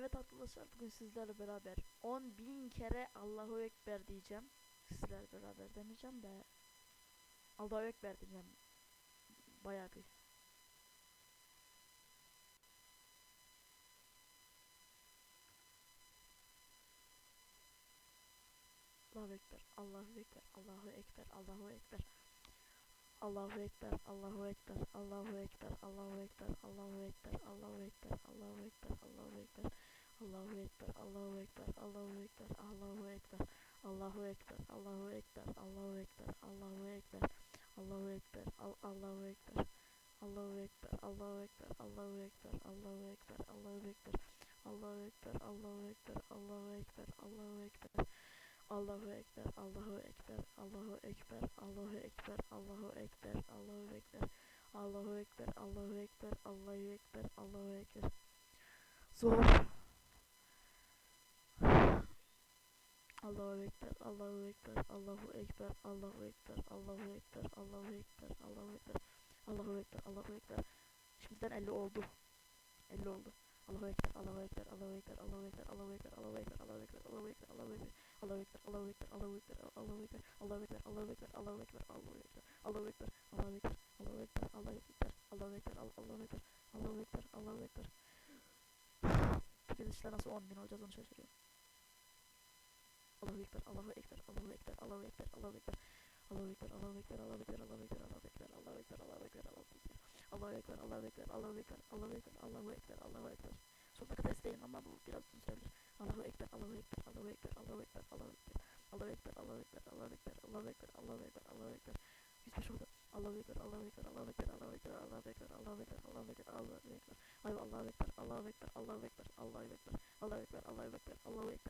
Evet arkadaşlar bugün sizlerle beraber 10.000 kere Allahu Ekber diyeceğim. Sizlerle beraber demeyeceğim de Allahu Ekber diyeceğim. Bayağı bir. Allahu Ekber, Allahu Ekber, Allahu Ekber, Allahu Ekber. Allahu Ekber, Allahu Ekber, Allahu Ekber, Allahu Ekber, Allahu Ekber, Allahu Ekber, Allahu Ekber, Allahu Ekber. Allahu Ekber, Allahu Ekber, Allahu Ekber, Allahu Ekber, Allahu Ekber, Allahu Ekber, Allahu Ekber, Allahu Ekber, Allahu Ekber, Al- Allahu Ekber, Allahu Ekber, Allahu Ekber, Allahu Ekber, Allahu Ekber, Allahu Ekber, Allahu Ekber, Allahu Ekber, Allahu Ekber, Allahu Ekber. Allahu Ekber, Allahu Ekber, Allahu Ekber, Allahu Ekber, Allahu Ekber, Allahu Ekber, Allahu Ekber, Allahu Ekber, Allahu Ekber, Allahu Ekber. Zor. Allahu Ekber, Allahu Ekber, Allahu Ekber, Allahu Ekber, Allahu Ekber, Allahu Ekber, Allahu Ekber, Allahu Ekber, Allahu Ekber. Şimdiden 50 oldu. 50 oldu. Allahu Ekber, Allahu Ekber, Allahu Ekber, Allahu Ekber, Allahu Ekber, Allahu Ekber, Allahu Ekber, Allahu Ekber, Allahu Ekber. Allahu Ekber, Allahu Ekber, Allahu Ekber, Allahu Ekber, Allahu Ekber, Allahu Ekber, Allahu Ekber, Allahu Ekber, Allahu Ekber, Allahu Ekber, Allahu Ekber, Allahu Ekber, Allahu Ekber, Allahu Ekber, Allahu Ekber, Allahu Ekber. Gidişle nasıl 10 bin olacağız onu şaşırıyorum. Allahu ekber, Allahu ekber, Allahu ekber, Allahu ekber, Allahu ekber. Allahu ekber, Allahu ekber, Allahu ekber, Allahu ekber, Allahu ekber, Allahu ekber, Allahu ekber, Allahu ekber. Allahu ekber, Allahu ekber, Allahu ekber, Allahu ekber, Allahu ekber, Allahu ekber. Sonuna kadar isteyin ama bu biraz uzun sürebilir. Allahu ekber, Allahu ekber, Allahu ekber, Allahu ekber, Allahu ekber. Allahu ekber, Allahu ekber, Allahu ekber, Allahu ekber, Allahu ekber, Allahu ekber. Yüzbaşı şurada. Allahu ekber, Allahu ekber, Allahu ekber, Allahu ekber, Allahu ekber, Allahu ekber, Allahu ekber, Allahu ekber. Ay Allahu ekber, Allahu ekber, Allahu ekber, Allahu ekber, Allahu ekber, Allahu ekber, Allahu ekber.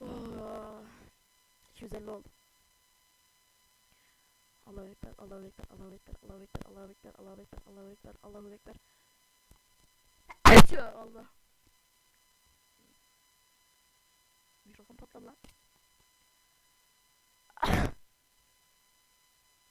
Oh, 250 oldu. Allahu Ekber, Allahu Ekber, Allahu Ekber, Allahu Ekber, Allahu Ekber, Allahu Ekber, Allahu Ekber, Allahu Ekber. Allah. Mikrofon patladı lan.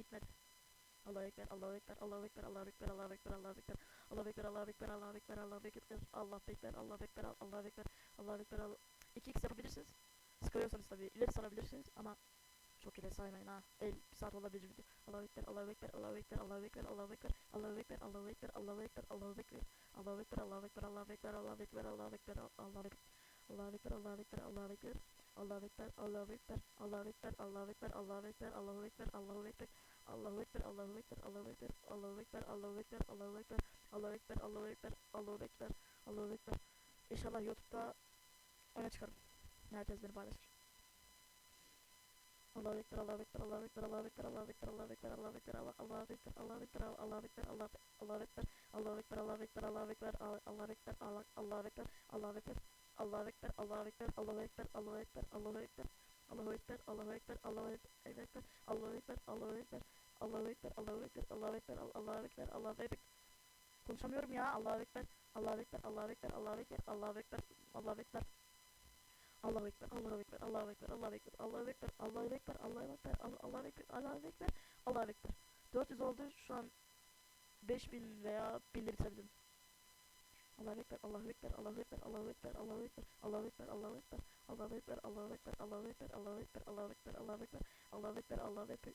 Gitmedi. Allahu Ekber, Allahu Ekber, Allahu Ekber, Allahu Ekber, Allahu Ekber, Allahu Ekber, Allahu Ekber, Allahu Ekber, Allahu Ekber, Allahu Ekber, Allahu Ekber, Allahu Ekber, Allahu Ekber, Allahu Ekber, Allahu 2x yapabilirsiniz. Sıkılıyorsanız tabii ileri sarabilirsiniz ama çok ileri saymayın ha. El bir saat olabilir. Allahu Ekber, Allahu Ekber, Allahu Ekber, Allahu Ekber, Allahu Ekber, Allahu Ekber, Allahu Ekber, Allahu Ekber, Allahu Ekber, Allahu Ekber, Allahu Ekber, Allahu Ekber, Allahu Ekber, Allahu Ekber, Allahu Ekber. Allahu Ekber, Allahu Ekber, Allahu Ekber, Allahu Ekber, Allahu Ekber, Allahu Ekber, Allahu Ekber, Allahu Ekber, Allahu Ekber, Allahu Ekber, Allahu Ekber, Allahu Ekber, Allahu Ekber, Allahu Ekber, Allahu Ekber, Allahu Ekber, Allahu Ekber, Allahu Ekber, Allahu Ekber, Allahu Ekber, Allahu Ekber. İnşallah YouTube'da öne çıkarım. Herkes beni paylaşır. Allahu Ekber, Allahu Ekber, Allahu Ekber, Allahu Ekber, Allahu Ekber, Allahu Ekber, Allahu Ekber, Allah- Allahu Ekber, Allahu Ekber, Allahu Ekber, Allah- Allahu Ekber, Allahu Ekber, Allahu Ekber, Allahu Ekber, Allah- Allahu Ekber, Allah- Allahu Ekber, Allahu Ekber, Allahu Ekber, Allahu Ekber, Allahu Ekber, Allahu Ekber, Allahu Ekber, Allahu Ekber, Allahu Ekber, Allahu Ekber, Allahu Ekber, Allahu Ekber, Allahu Ekber, Allahu Ekber, Allahu Ekber, Al- Allahu Ekber, Allahu Ekber. Konuşamıyorum ya. Allahu Ekber, Allahu Ekber, Allahu Ekber, Allahu Ekber, Allahu Ekber, Allahu Ekber. Allahu Ekber, Allahu Ekber, Allahu Ekber, Allahu Ekber, Allahu Ekber, Allahu Ekber, Allahu Ekber, Al- Allahu Ekber, Allahu Ekber, Allahu Ekber. 400 oldu. Şu an 5000 veya 1000'de bitirebilirim. Allahu Ekber, Allahu Ekber, Allahu Ekber, Allahu Ekber, Allahu Ekber, Allahu Ekber, Allahu Ekber, Allahu Ekber, Allahu Ekber, Allahu Ekber, Allahu Ekber, Allahu Ekber, Allahu Ekber, Allahu Ekber, Allahu Ekber. Allahu Ekber,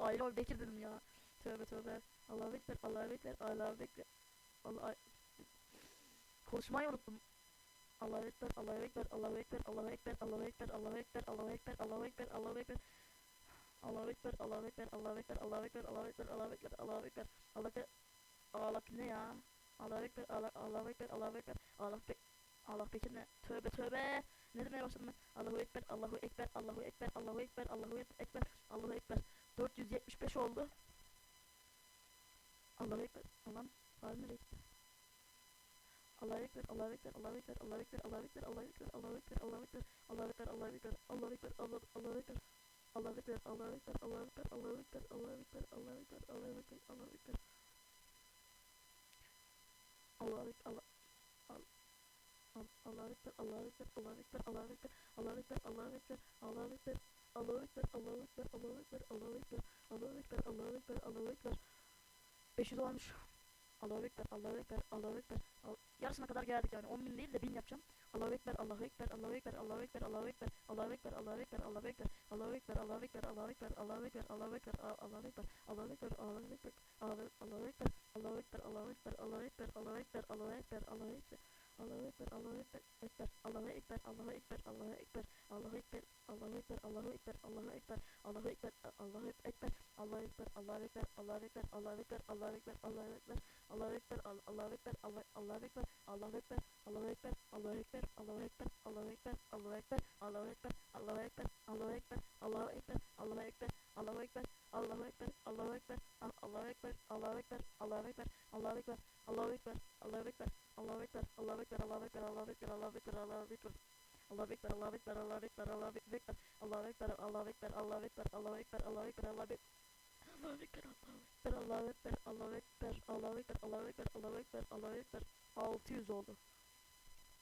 ayrı Bekir dedim ya. Tövbe tövbe. Allahu Ekber, Allahu Ekber, Allahu Ekber. Allah Konuşmayı unuttum. Allahu Ekber, Allahu Ekber, Allahu Ekber, Allahu Ekber, Allahu Ekber, Allahu Ekber, Allahu Ekber, Allahu Ekber, Allahu Ekber. Allahu Ekber, Allahu Ekber, Allahu Ekber, Allahu Ekber, Allahu Ekber, Allahu Ekber, Allahu Ekber, Allahu Ekber. Allah ne ya? Allahu Ekber, Allah Allahu Ekber, Allahu Ekber, Allah Ekber. Allah Bekir ne? Tövbe tövbe. Ne demeye başladım ben? Allahu Ekber, Allahu Ekber, Allahu Ekber, Allahu Ekber, Allahu Ekber, Ekber, Allahu Ekber, Allahu Ekber, Allahu Ekber, Allahu Ekber, Allahu Ekber, Allahu Ekber, Allahu Ekber, Allahu Ekber, Allahu Ekber, Allahu Allahu Ekber. Allahu Ekber, Allahu Ekber, Allahu Ekber, Allahu Ekber, Allahu Ekber, Allahu Ekber, Allahu Ekber, Allahu Ekber. Allahu Ekber, Allah Allahu Ekber, Allahu Ekber, Allahu Ekber, Allahu Ekber, Allahu Ekber, Allahu Ekber, Allahu Ekber, Allahu Ekber, Allahu Ekber, Allahu Ekber, Allahu Ekber, Allahu Ekber, Allahu Ekber, Allahu Ekber. 500 olmuş. Allahu Ekber, Allahu Ekber, Allahu Ekber. Al- Yarısına kadar geldik yani. 10 bin değil de 1000 yapacağım. Allahu Ekber, Allahu Ekber, Allahu Ekber, Allahu Ekber, Allahu Ekber, Allahu Ekber, Allahu Ekber, Allahu Ekber, Allahu Ekber, Allahu Ekber, Allahu Ekber, Allahu Ekber, Allahu Ekber, Allahu Ekber, Allahu Ekber, Allahu Ekber, Allahu Allahu Ekber, Allahu Ekber, Allahu Ekber, Allahu Ekber, Allahu Ekber, Allahu Ekber, Allahu Ekber. Allahu Ekber, Allahu Ekber, Ekber, Allahu Ekber, Allahu Ekber, Allahu Ekber, Allahu Ekber, Allahu Ekber, Allahu Ekber, Allahu Ekber, Allahu Ekber, Allahu Ekber, Allahu Ekber, Allahu Ekber, Allahu Ekber, Allahu Ekber, Allahu Ekber, Allahu Ekber, Allahu Ekber, Al- Allahu Ekber, Allah- Allahu Ekber, Allahu Ekber, Allahu Ekber, Allahu Ekber, Allahu Ekber, Allahu Ekber, Allahu Ekber, Allahu Ekber, Allahu Ekber, Allahu Ekber, Allahu Ekber,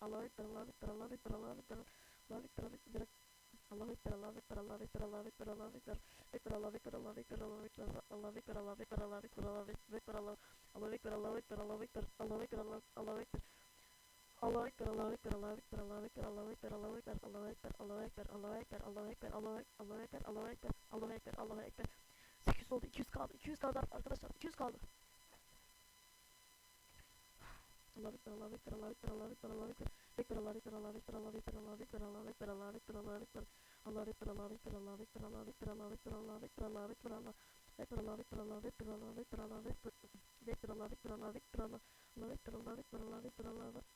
Allahu Ekber, Allahu Ekber, Allahu Ekber, Allahu Ekber, Allahu Ekber, Allahu Ekber, Allahu Ekber, Allahu Ekber, Allahu Ekber, Allahu Ekber, Allahu Ekber, Ekber, Allahu Ekber, Allahu Ekber, Allahu Ekber, Allahu Ekber, Allahu Ekber, Allahu Ekber, Allahu Ekber, Allah- Allahu Ekber, Allahu Ekber, Allahu Ekber, Allahu Ekber, Allah- Allahu Ekber. Allahu Ekber, Allahu Ekber, Allahu Ekber, Allahu Ekber, Allahu Ekber, Allahu Ekber, Allahu Ekber, Allahu Ekber, Allahu Ekber, Allahu Ekber, Allahu Ekber, Allahu Ekber, Allahu Ekber, Allahu Ekber, Allahu Ekber. 800 oldu, 200 kaldı, 200 kaldı arkadaşlar, 200 kaldı. Allahu Ekber, Allahu Ekber, Allahu Ekber, Allahu Ekber, Allahu Ekber. Ekber, Allahu Ekber, Allahu Ekber, Allahu Ekber, Allahu Ekber, Allahu Ekber, Allahu Ekber, Allahu Ekber. Allahu Ekber, Allahu Ekber, Allahu Ekber, Allahu Ekber, Allahu Ekber, Allahu Ekber, Allahu Ekber, Allah. Ekber, Allahu Ekber, Allahu Ekber, Allahu Ekber, Allahu Ekber. Ekber, Allahu Ekber, Allahu Ekber, Allah. Allahu Ekber, Allahu Ekber, Allahu Ekber, Allahu Ekber, Allahu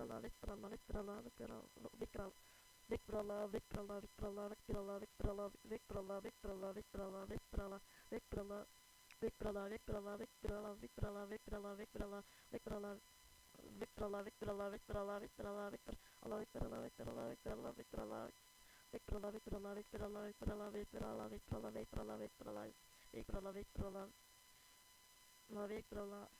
Allahu Ekber. 900 oldu. Ekber, Allahu Ekber, Allahu Ekber, Allahu Ekber, Allahu Ekber, Allahu Ekber, Allahu Ekber, Allahu Ekber, Allahu Ekber, Allahu Ekber, Allahu Ekber, Allahu Ekber, Allahu Ekber, Allahu Ekber, Allahu Ekber, Allahu Ekber, Ekber, Allahu Ekber, Allahu Ekber, Allahu Ekber, Allahu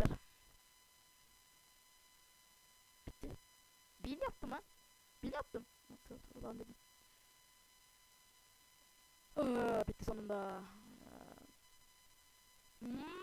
Bin yaptım ha. Bin yaptım. Ulan dedim. Aa, bitti sonunda. Hmm.